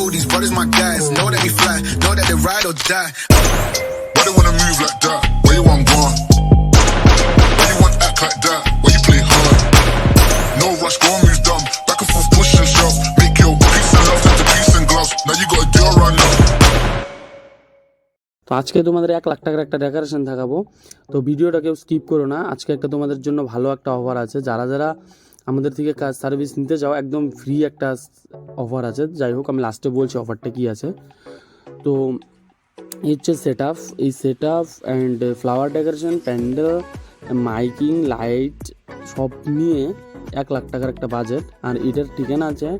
know these brothers my guys. Know that we fly, know that they ride or die. Why they wanna move like that? Where you want gone? Why you want act like that? Why you play hard? No rush, go and move dumb. Back and forth, push and shove. Make your peace and love into peace and gloves. Now you gotta do right now. তো আজকে তোমাদের এক লাখ টাকার একটা decoration দেখাবো তো ভিডিওটা কেউ স্কিপ করো না আজকে একটা তোমাদের জন্য ভালো একটা অফার আছে যারা যারা আমাদের থেকে কাজ সার্ভিস নিতে চাও একদম ফ্রি একটা অফার আছে। যাই হোক, আমি লাস্টে বলছি অফারটা কি আছে। তো, এই হচ্ছে সেট আপ এই set up and flower decoration pandal miking light সব নিয়ে এক লাখ টাকার একটা বাজেট আর এটার ঠিকানা আছে,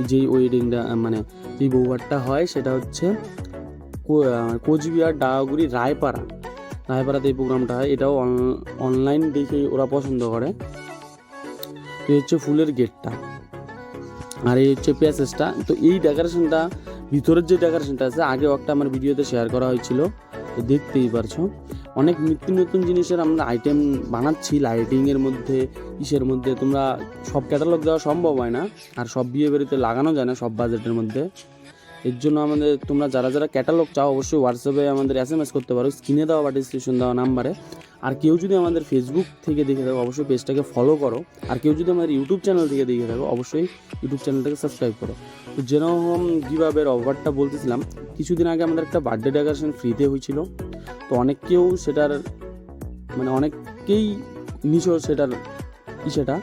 যেই ওয়েডিংটা মানে যেই বৌভাতটা হয়, সেটা হচ্ছে কোচবিহার ডাগাগুড়ি রায়পাড়া। রায়পাড়াতে এই প্রোগ্রামটা হয়। এটাও অন- অনলাইন দেখে ওরা পছন্দ করে। এই হচ্ছে ফুলের গেটটা। আর এই হচ্ছে প্যাসেজটা। তো এই ডেকোরেশনটা ভিতরের যে ডেকোরেশনটা আছে, আগেও একটা আমার ভিডিওতে শেয়ার করা হয়েছিল। তো দেখতেই পারছ। অনেক নিত্য নতুন জিনিসের আমরা আইটেম বানাচ্ছি লাইটিংয়ের মধ্যে, ইসের মধ্যে। তোমরা সব ক্যাটালগ দেওয়া সম্ভব হয় না। আর সব বিয়ে বাড়িতে লাগানো যায় না, সব বাজেটের মধ্যে। এর জন্য আমাদের, তোমরা যারা যারা ক্যাটালগ চাও, অবশ্যই হোয়াটসঅ্যাপে আমাদের এস এম এস করতে পারো। স্ক্রিনে দেওয়া বা ডিসক্রিপশন দেওয়া নাম্বারে আর কেউ যদি আমাদের ফেসবুক থেকে দেখে থাকো, অবশ্যই পেজটাকে ফলো করো। আর কেউ যদি আমাদের ইউটিউব চ্যানেল থেকে দেখে থাকো, অবশ্যই ইউটিউব চ্যানেলটাকে সাবস্ক্রাইব করো। তো যেরকম গিভাবের অফারটা বলতেছিলাম, কিছুদিন আগে আমাদের একটা বার্থডে ডেকোরেশন ফ্রিতে হয়েছিল। তো অনেক কেউ সেটার মানে অনেককেই নিছো সেটার সেটা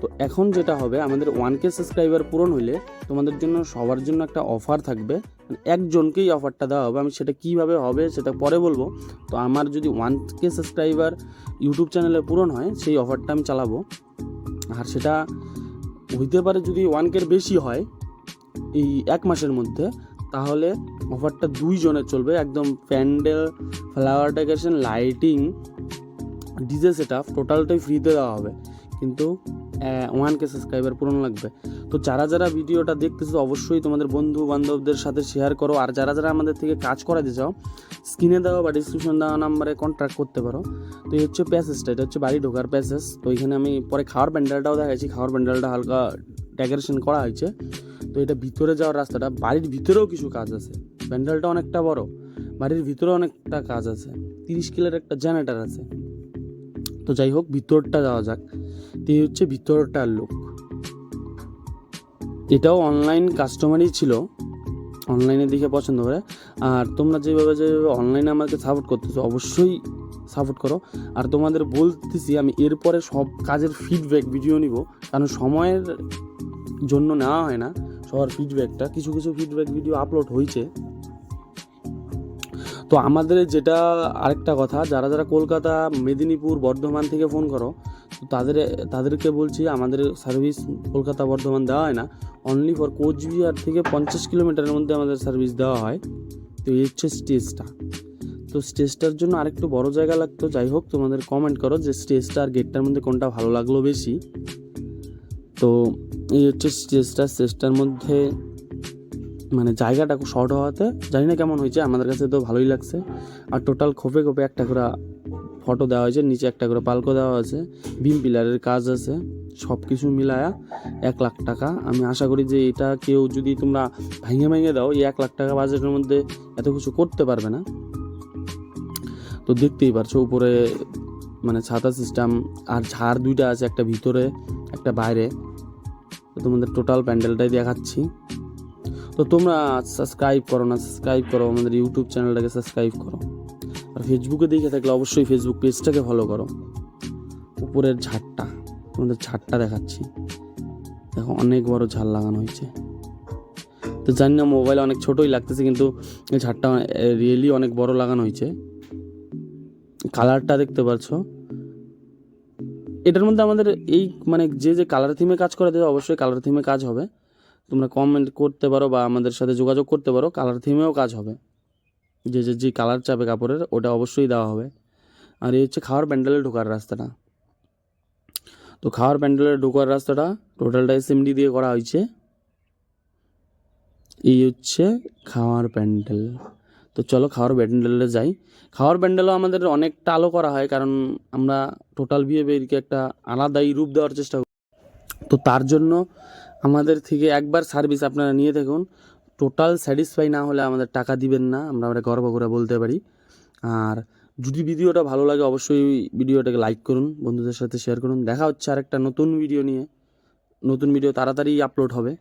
তো এখন যেটা হবে, আমাদের ওয়ান কে সাবস্ক্রাইবার পূরণ হলে তোমাদের জন্য সবার জন্য একটা অফার থাকবে। একজনকেই অফারটা দেওয়া হবে, আমি সেটা কীভাবে হবে সেটা পরে বলব। তো আমার যদি ওয়ান কে সাবস্ক্রাইবার ইউটিউব চ্যানেলে পূরণ হয়, সেই অফারটা আমি চালাবো। আর সেটা হইতে পারে যদি ওয়ান কের বেশি হয়, এই এক মাসের মধ্যে, তাহলে অফারটা দুইজনের চলবে। একদম pandal flower decoration lighting DJ set up টোটালটাই ফ্রিতে দেওয়া হবে। কিন্তু ওয়ান কে সাবস্ক্রাইবার পূরণ লাগবে। তো যারা যারা ভিডিওটা দেখতেছো, অবশ্যই তোমাদের বন্ধু বান্ধবদের সাথে শেয়ার করো। আর যারা যারা আমাদের থেকে কাজ করাতে চাও স্ক্রিনে দেওয়া বা ডিসক্রিপশন দেওয়া নাম্বারে কন্ট্যাক্ট করতে পারো। তো এই হচ্ছে প্যাসেজটা এটা হচ্ছে বাড়ি ঢোকার প্যাসেজ তো এখানে আমি পরে খাওয়ার প্যান্ডেলটাও দেখাচ্ছি খাওয়ার প্যান্ডেলটা হালকা ডেকোরেশন করা হয়েছে। তো এটা ভিতরে যাওয়ার রাস্তাটা, বাড়ির ভিতরেও কিছু কাজ আছে। প্যান্ডেলটা অনেকটা বড়, বাড়ির ভিতরে অনেকটা কাজ আছে। তিরিশ কিলোর একটা জেনারেটার আছে। তো যাই হোক, ভিতরটা যাওয়া যাক। তো হচ্ছে ভিতরটার লোক এটাও অনলাইন কাস্টমারই ছিল অনলাইনে দেখে পছন্দ করে। আর তোমরা যেভাবে যেভাবে অনলাইনে আমাকে সাপোর্ট করতেছো, অবশ্যই সাপোর্ট করো। আর তোমাদের বলতেছি, আমি এরপরে সব কাজের ফিডব্যাক ভিডিও নিব, কারণ সময়ের জন্য নেওয়া হয় না সবার ফিডব্যাকটা কিছু কিছু ফিডব্যাক ভিডিও আপলোড হয়েছে। তো আমাদের যেটা আরেকটা কথা, যারা যারা কলকাতা, মেদিনীপুর, বর্ধমান থেকে ফোন করো তাদের, তাদেরকে বলছি, আমাদের সার্ভিস কলকাতা বর্ধমান দেওয়া হয় না। অনলি ফর কোচবিহার থেকে পঞ্চাশ কিলোমিটারের মধ্যে আমাদের সার্ভিস দেওয়া হয়। তো এই হচ্ছে স্টেজটা। তো স্টেজটার জন্য আরেকটু বড় জায়গা লাগতো। যাই হোক, তোমাদের কমেন্ট করো যে স্টেজটা আর গেটটার মধ্যে কোনটা ভালো লাগল বেশি। তো এই হচ্ছে স্টেজটা। স্টেজটার মধ্যে মানে জায়গাটা খুব শর্ট হওয়াতে, জানি না কেমন হয়েছে, আমাদের কাছে তো ভালোই লাগছে। আর টোটাল খোপে খোপে একটা করে ফটো দেওয়া হয়েছে, নিচে একটা করে পালকো দেওয়া আছে বিম পিলারের কাজ আছে সব কিছু মিলায়া এক লাখ টাকা। আমি আশা করি যে এটা কেউ যদি তোমরা ভেঙে ভেঙে দাও, এই এক লাখ টাকা বাজেটের মধ্যে এত কিছু করতে পারবে না। তো দেখতেই পারছ উপরে মানে ছাতা সিস্টেম আর ঝাড় দুইটা আছে, একটা ভিতরে, একটা বাইরে। তোমাদের টোটাল প্যান্ডেলটাই দেখাচ্ছি। তো তোমরা সাবস্ক্রাইব করো না সাবস্ক্রাইব করো, আমাদের ইউটিউব চ্যানেলটাকে সাবস্ক্রাইব করো। ফেসবুকে দেখে থাকলে অবশ্যই ফেসবুক পেজটাকে ফলো করো। উপরের ঝাড়টা, তোমাদের ঝাড়টা দেখাচ্ছি। দেখো, অনেক বড় ঝাড় লাগানো হয়েছে। তো জানি না মোবাইলে অনেক ছোটোই লাগতেছে, কিন্তু এই ঝাড়টা রিয়েলি অনেক বড় লাগানো হয়েছে। কালারটা দেখতে পাচ্ছ। এটার মধ্যে আমাদের এই মানে যে যে কালার থিমে কাজ করে দেবে, অবশ্যই কালার থিমে কাজ হবে। তোমরা কমেন্ট করতে পারো বা আমাদের সাথে যোগাযোগ করতে পারো কালার থিমেও কাজ হবে। যে যে যে কালার চাপে কাপড়ের, ওটা অবশ্যই দেওয়া হবে। আর এই হচ্ছে খাওয়ার প্যান্ডেলে ঢোকার রাস্তাটা। তো খাওয়ার প্যান্ডেলে ঢোকার রাস্তাটা টোটালটা এসএমডি দিয়ে করা হয়েছে। এই হচ্ছে খাওয়ার প্যান্ডেল। তো চলো খাওয়ার প্যান্ডেলে যাই। খাওয়ার প্যান্ডেলও আমাদের অনেকটা আলো করা হয়, কারণ আমরা টোটাল বিয়ে বেরিকে একটা আলাদাই রূপ দেওয়ার চেষ্টা করি। তো তার জন্য আমাদের থেকে একবার সার্ভিস আপনারা নিয়ে দেখুন টোটাল স্যাটিসফাই না হলে আমাদের টাকা দিবেন না, আমরা আমরা গর্ব করে বলতে পারি। আর যদি ভিডিওটা ভালো লাগে অবশ্যই ভিডিওটাকে লাইক করুন, বন্ধুদের সাথে শেয়ার করুন। দেখা হচ্ছে আরেকটা নতুন ভিডিও নিয়ে। নতুন ভিডিও তাড়াতাড়ি আপলোড হবে।